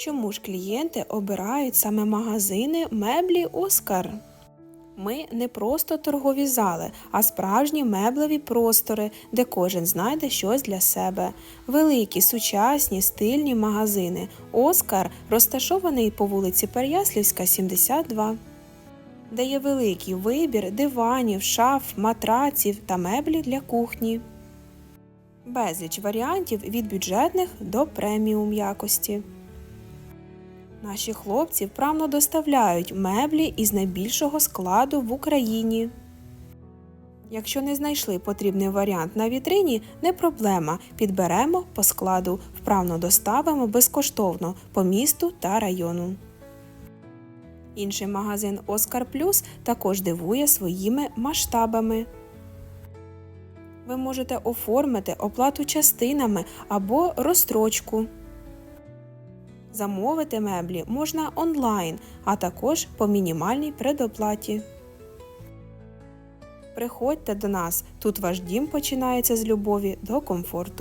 Чому ж клієнти обирають саме магазини меблі Оскар? Ми не просто торгові зали, а справжні меблеві простори, де кожен знайде щось для себе. Великі, сучасні, стильні магазини. Оскар розташований по вулиці Переяслівська, 72 де є великий вибір диванів, шаф, матраців та меблі для кухні. Безліч варіантів від бюджетних до преміум якості. Наші хлопці вправно доставляють меблі із найбільшого складу в Україні. Якщо не знайшли потрібний варіант на вітрині, не проблема. Підберемо по складу, вправно доставимо безкоштовно по місту та району. Інший магазин Оскар Плюс також дивує своїми масштабами. Ви можете оформити оплату частинами або розстрочку. Замовити меблі можна онлайн, а також по мінімальній предоплаті. Приходьте до нас, тут ваш дім починається з любові до комфорту.